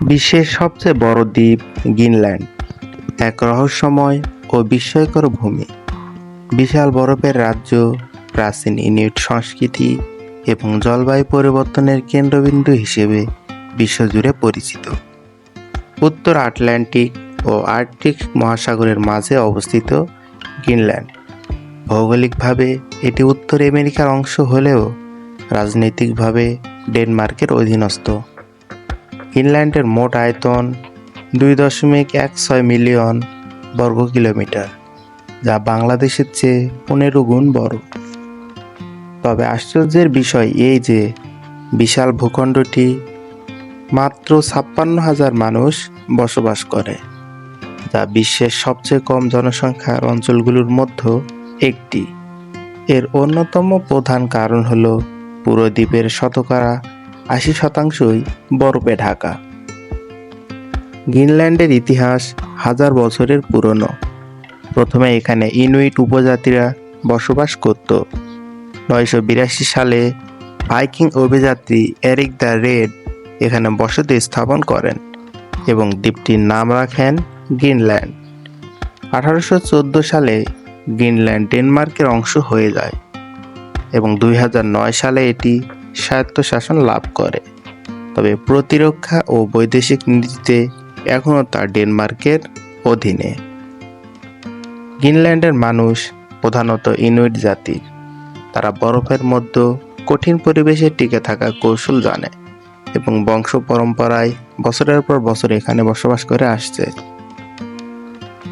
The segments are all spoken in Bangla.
বিশ্বের সবচেয়ে বড় দ্বীপ গ্রিনল্যান্ড। এক রহস্যময় ও বিস্ময়কর ভূমি। বিশাল বরফের রাজ্য, প্রাচীন ইনুইট সংস্কৃতি এবং জলবায়ু পরিবর্তনের কেন্দ্রবিন্দু হিসেবে বিশ্বজুড়ে পরিচিত। উত্তর আটলান্টিক ও আর্কটিক মহাসাগরের মাঝে অবস্থিত গ্রিনল্যান্ড। ভৌগোলিকভাবে এটি উত্তর আমেরিকার অংশ হলেও রাজনৈতিকভাবে ডেনমার্কের অধীনস্থ। গ্রিনল্যান্ডের মোট আয়তন দুই দশমিক এক ছয় মিলিয়ন বর্গ কিলোমিটার, যা বাংলাদেশের চেয়ে পনেরো গুণ বড়। তবে আশ্চর্যের বিষয় এই যে, বিশাল ভূখণ্ডটি মাত্র ছাপ্পান্ন হাজার মানুষ বসবাস করে, যা বিশ্বের সবচেয়ে কম জনসংখ্যার অঞ্চলগুলোর মধ্যে একটি। এর অন্যতম প্রধান কারণ হল পুরো দ্বীপের শতকরা আশি শতাংশই বরফে ঢাকা। গ্রিনল্যান্ডের ইতিহাস হাজার বছরের পুরনো। প্রথমে এখানে ইনুইট উপজাতিরা বসবাস করত। নয়শো বিরাশি সালে ভাইকিং অভিযাত্রী এরিক দ্য রেড এখানে বসতি স্থাপন করেন এবং দ্বীপটির নাম রাখেন গ্রিনল্যান্ড। আঠারোশো চোদ্দ সালে গ্রিনল্যান্ড ডেনমার্কের অংশ হয়ে যায় এবং দুই হাজার নয় সালে এটি স্বায়ত্তশাসন লাভ করে। তবে প্রতিরক্ষা ও বৈদেশিক নীতিতে এখনও তা ডেনমার্কের অধীনে। গ্রিনল্যান্ডের মানুষ, প্রধানত ইনুইট জাতির তারা বরফের মধ্যে কঠিন পরিবেশে টিকে থাকার কৌশল জানে এবং বংশ পরম্পরায় বছরের পর বছর এখানে বসবাস করে আসছে।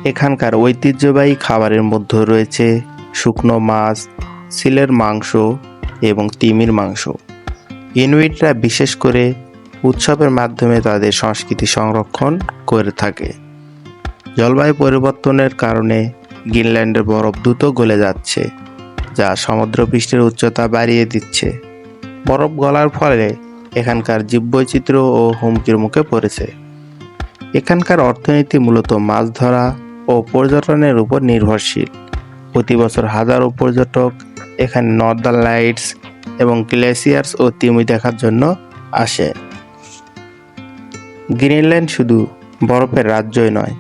এখানকার ঐতিহ্যবাহী খাবারের মধ্যে রয়েছে শুকনো মাছ, সিলের মাংস এবং তিমির মাংস। ইনুইটরা বিশেষ করে উৎসবের মাধ্যমে তাদের সংস্কৃতি সংরক্ষণ করে থাকে। জলবায়ু পরিবর্তনের কারণে গ্রিনল্যান্ডের বরফ দ্রুত গলে যাচ্ছে, যা সমুদ্রপৃষ্ঠের উচ্চতা বাড়িয়ে দিচ্ছে। বরফ গলার ফলে এখানকার জীববৈচিত্র্য ও হুমকির মুখে পড়েছে। এখানকার অর্থনীতি মূলত মাছ ধরা ও পর্যটনের উপর নির্ভরশীল। প্রতি বছর হাজারো পর্যটক এখানে নর্দার্ন লাইটস এবং গ্লেসিয়ার্স ও তিমি দেখার জন্য আসে। গ্রিনল্যান্ড শুধু বরফের রাজ্যই নয়,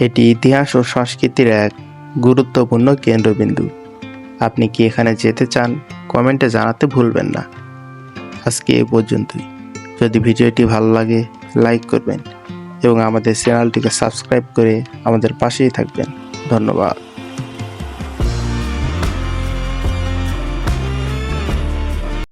এটি ইতিহাস ও সংস্কৃতির এক গুরুত্বপূর্ণ কেন্দ্রবিন্দু। আপনি কি এখানে যেতে চান, কমেন্টে জানাতে ভুলবেন না। আজকে এ পর্যন্তই। যদি ভিডিওটি ভালো লাগে, লাইক করবেন এবং আমাদের চ্যানেলটিকে সাবস্ক্রাইব করে আমাদের পাশেই থাকবেন। ধন্যবাদ।